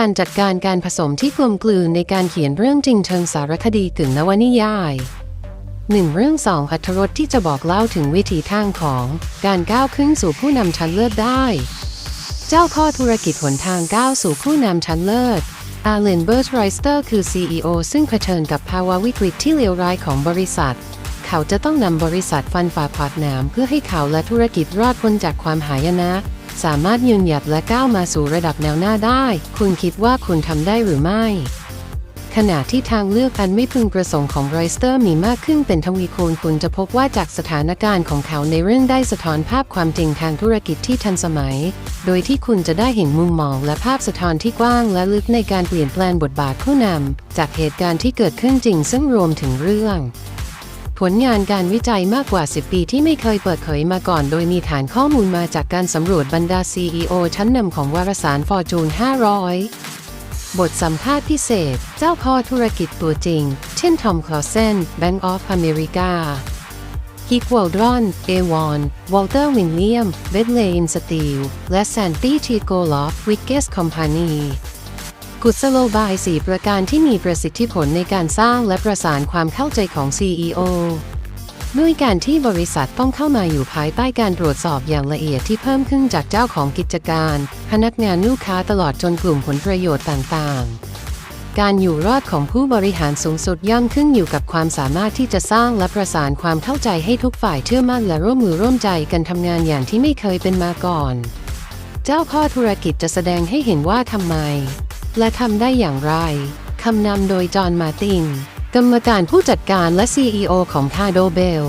การจัดการการผสมที่กลมกลืนในการเขียนเรื่องจริงเชิงสารคดีถึงนวนิยายหนึ่งเรื่องสองอัธรสที่จะบอกเล่าถึงวิถีทางของการก้าวขึ้นสู่ผู้นำชั้นเลิศได้ เจ้าพ่อธุรกิจหนทางก้าวสู่ผู้นำชั้นเลิศอาเลนเบิร์ตไรสเตอร์คือ CEO ซึ่งเผชิญกับภาวะวิกฤตที่เลวร้ายของบริษัท เขาจะต้องนำบริษัทฟันฝ่าผาดหนามเพื่อให้เขาและธุรกิจรอดพ้นจากความหายนะ สามารถยืนหยัดและก้าวมาสู่ระดับแนวหน้าได้ คุณคิดว่าคุณทำได้หรือไม่ ขณะที่ทางเลือกอันไม่พึงประสงค์ของไรสเตอร์มีมากขึ้นเป็นทวีคูณคุณจะพบว่าจากสถานการณ์ของเขาในเรื่องได้สะท้อนภาพความจริงทางธุรกิจที่ทันสมัย โดยที่คุณจะได้เห็นมุมมองและภาพสะท้อนที่กว้างและลึกในการเปลี่ยนแปลงบทบาทผู้นำจากเหตุการณ์ที่เกิดขึ้นจริงซึ่งรวมถึงเรื่อง ผลงานการวิจัยมากกว่า 10 ปีที่ไม่เคยเปิดเผยมาก่อน โดยมีฐานข้อมูลมาจากการสำรวจบรรดา CEO ชั้นนำของวารสาร Fortune 500บทสัมภาษณ์พิเศษ เจ้าพ่อธุรกิจตัวจริง เช่นทอมคลอเซน Bank of America ฮิกวอลดรอน เอวอน วอลเตอร์ วินเลียม เบดเลนสตีล และแซนตี้ทีโกลอฟ วิกเกส คอมพานี กุศโลบาย 4 ประการที่มีประสิทธิผลในการสร้างและประสานความเข้าใจของ CEO ด้วยการที่บริษัทต้องเข้ามาอยู่ภายใต้การตรวจสอบอย่างละเอียดที่เพิ่มขึ้นจากเจ้าของกิจการ พนักงานลูกค้าตลอดจนกลุ่มผลประโยชน์ต่างๆ การอยู่รอดของผู้บริหารสูงสุดย่อมขึ้นอยู่กับความสามารถที่จะสร้างและประสานความเข้าใจให้ทุกฝ่ายเชื่อมั่นและร่วมมือร่วมใจกันทำงานอย่างที่ไม่เคยเป็นมาก่อน เจ้าพ่อธุรกิจจะแสดงให้เห็นว่าทำไม และทำได้อย่างไร คำนำโดยจอห์นมาร์ตินกรรมการผู้จัดการและ CEO ของคาโดเบล